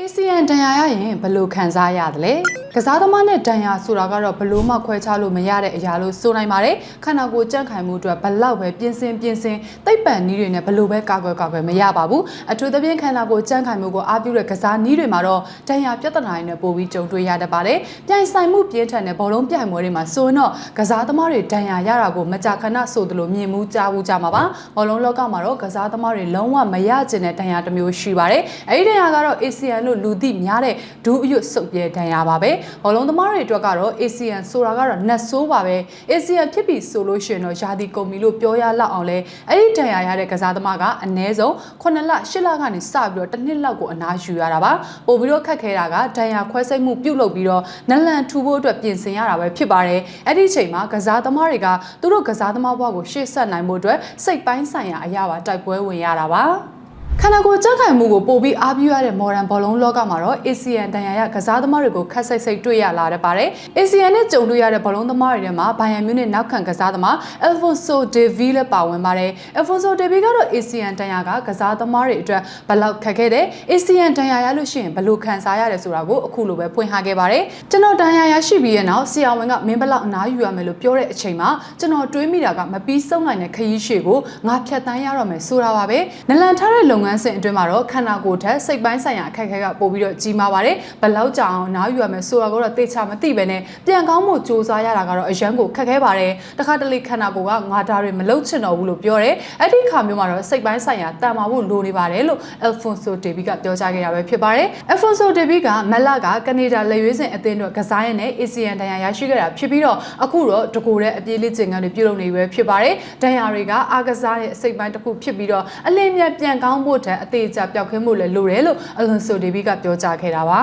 ACN တန်ရာရရင်ဘယ်လိုခံစားရသလဲ ကစားသမားနဲ့တန်ရာဆိုတာကတော့ဘယ်လို့မှခွဲခြားလို့မရတဲ့အရာလို့ဆိုနိုင်ပါတယ်ခန္ဓာကိုယ်ကြန့်ခိုင်မှုအတွက်ဘလောက်ပဲပြင်ဆင်ပြင်ဆင်သိပ်ပံနည်းတွေနဲ့ဘလို့ပဲကာကွယ်ကာကွယ်မရပါဘူးအထူးသဖြင့်ခန္ဓာကိုယ်ကြန့်ခိုင်မှုကိုအားပြုတဲ့ကစားနည်းတွေမှာတော့တန်ရာပြဿနာတွေနဲ့ပိုပြီးကြုံတွေ့ရတတ်ပါတယ်ပြိုင်ဆိုင်မှုပြင်းထန်တဲ့ဘောလုံးပြိုင်ပွဲတွေမှာဆိုရင်တော့ကစားသမားတွေတန်ရာရတာကိုမကြာခဏဆိုသလိုမြင်မှုကြားမှုကြမှာပါဘောလုံးလောကမှာတော့ကစားသမားတွေလုံးဝမရကျင်တဲ့တန်ရာတစ်မျိုးရှိပါတယ်အဲဒီတန်ရာကတော့ ACN လို့လူသိများတဲ့ဒူးအရွတ်စုပ်ပြဲတန်ရာပါပဲဘောလုံးသမားတွေအတွက်ကတော့ ACN ဆိုတာကတော့နတ်ဆိုးပါပဲ ACN ဖြစ်ပြီဆိုလို့ရှိရင်တော့ယာဒီကုန်ပြီလို့ပြောရလောက်အောင်လဲအဲ့ဒီတန်ရာရတဲ့ကစားသမားကအနည်းဆုံး9လ10လကနေစပြီးတော့တစ်နှစ်လောက်ကိုအနားယူရတာပါပို့ပြီးတော့ခက်ခဲတာကတန်ရာခွဲစိတ်မှုပြုတ်လုပြီးတော့နလန်ထူဖို့အတွက်ပြင်ဆင်ရတာပဲဖြစ်ပါတယ်အဲ့ဒီအချိန်မှာကစားသမားတွေကသူတို့ကစားသမားဘဝကိုရှေ့ဆက်နိုင်ဖို့အတွက်စိတ်ပိုင်းဆိုင်ရာအရာပါတိုက်ပွဲဝင်ရတာပါ ခန္ဓာကိုယ်ကြက်ခိုင်မှုကိုပို့ပြီးအားပြုရတဲ့ modern ဘောလုံးလောကမှာတော့ ACN တန်ရာရကစားသမားတွေကိုခက်စိတ်စိတ်တွေ့ရလာတတ်ပါတယ်။ ACN နဲ့ကြုံတွေ့ရတဲ့ဘောလုံးသမားတွေထဲမှာဘိုင်ယန်မြူးနဲ့နောက်ခံကစားသမား Alfonso Davies လည်းပါဝင်ပါတယ်။ Alfonso Davies ကတော့ ACN တန်ရာကကစားသမားတွေအတွက်ဘယ်လောက်ခက်ခဲတဲ့ ACN တန်ရာရလို့ရှိရင်ဘယ်လိုခံစားရတယ်ဆိုတာကိုအခုလိုပဲဖွင့်ထားခဲ့ပါတယ်။ကျွန်တော်တန်ရာရရှိပြီးရဲ့နောက်ဆရာဝန်ကမင်းဘလောက်အနားယူရမယ်လို့ပြောတဲ့အချိန်မှာကျွန်တော်တွေးမိတာကမပြီးဆုံးနိုင်တဲ့ခရီးရှည်ကိုငါဖြတ်တန်းရတော့မယ်ဆိုတာပါပဲ။နလန်ထားတဲ့လုပ်ငန်းစဉ်အတွင်းမှာတော့ခန္ဓာကိုယ်ထက်စိတ်ပိုင်းဆိုင်ရာအခက်အခဲကပိုပြီးတော့ကြီးမားပါတယ်ဘယ်လောက်ကြာအောင်နားယူရမယ်ဆိုတာကိုတော့သိချမသိပဲနဲ့ပြန်ကောင်းမှုစူးစမ်းရတာကတော့အရန်ကိုခက်ခဲပါတယ်တခါတလေခန္ဓာကိုယ်ကငါဒါတွေမလုပ်ချင်တော့ဘူးလို့ပြောတယ်အဲ့ဒီခါမျိုးမှာတော့စိတ်ပိုင်းဆိုင်ရာတန်မာဖို့လိုနေပါတယ်လို့ Alfonso Davies ကပြောကြားခဲ့တာပဲဖြစ်ပါတယ် Alfonso Davies ကမလကကနေဒါလက်ရွေးစင်အသင်းတို့ကစားရတဲ့ ASEAN တန်ရာရရှိခဲ့တာဖြစ်ပြီးတော့အခုတော့တကူတဲ့အပြေးလေးကျင်ကန်တွေပြုလုပ်နေပဲဖြစ်ပါတယ်တန်ရာတွေကအားကစားရဲ့အစိတ်ပိုင်းတစ်ခုဖြစ်ပြီးတော့အလင်းမြတ်ပြန်ကောင်းဖို့တန်အသေးချပျောက်ခင်းမှုလည်းလိုတယ်လို့အလွန်ဆိုဒေဗီကပြောကြားခဲ့တာပါ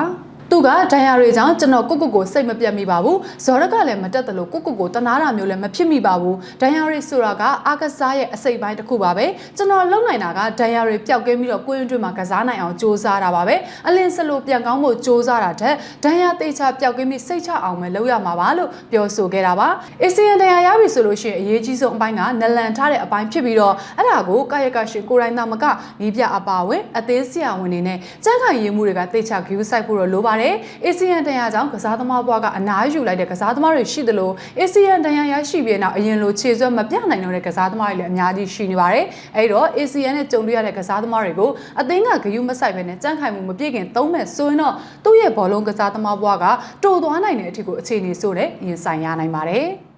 သူကဒဏ်ရာတွေကြောင့်ကျွန်တော်ကိုကိုကိုစိတ်မပြတ်မိပါဘူးဇော်ရကလည်းမတက်တယ်လို့ကိုကိုကိုတနာတာမျိုးလည်းမဖြစ်မိပါဘူးဒဏ်ရာတွေဆိုတာကအာကစားရဲ့အစိတ်ပိုင်းတစ်ခုပါပဲကျွန်တော်လုံနိုင်တာကဒဏ်ရာတွေပျောက်ကင်းပြီးတော့ကိုယ်ရင်တွင်မှာကစားနိုင်အောင်စ조사တာပါပဲအလင်းစလို့ပြန်ကောင်းဖို့စ조사တာတဲ့ဒဏ်ရာတေချာပျောက်ကင်းပြီးစိတ်ချအောင်ပဲလုပ်ရမှာပါလို့ပြောဆိုခဲ့တာပါအေစီယန်ဒဏ်ရာရပြီဆိုလို့ရှိရင်အရေးကြီးဆုံးအပိုင်းကနလန်ထားတဲ့အပိုင်းဖြစ်ပြီးတော့အဲ့ဒါကိုကာယကရှင်ကိုရိုင်းသားမကနီးပြအပါဝင်အသေးဆရာဝန်တွေနဲ့စမ်းခိုင်ရည်မှုတွေကတေချာဂယူးဆိုင်ဖို့တော့လိုပါတယ် ယ် ASEAN တန်ရာကြောင့်ကစားသမားဘွားကအနားယူလိုက်တဲ့ကစားသမားတွေရှိသလို ASEAN တန်ရာရရှိပြီးနောက်အရင်လိုခြေစွပ်မပြနိုင်တော့တဲ့ကစားသမားတွေလည်းအများကြီးရှိနေပါတယ်။အဲဒီတော့ ASEAN နဲ့ကြုံတွေ့ရတဲ့ကစားသမားတွေကိုအသင်းကဂရုမစိုက်ဘဲနဲ့ကြန့်ခိုင်မှုမပြည့်ခင်သုံးမဲ့ဆိုရင်တော့သူ့ရဲ့ဘောလုံးကစားသမားဘွားကတိုးသွားနိုင်တဲ့အထက်ကိုအခြေအနေဆိုတဲ့ရင်ဆိုင်ရနိုင်ပါတယ်။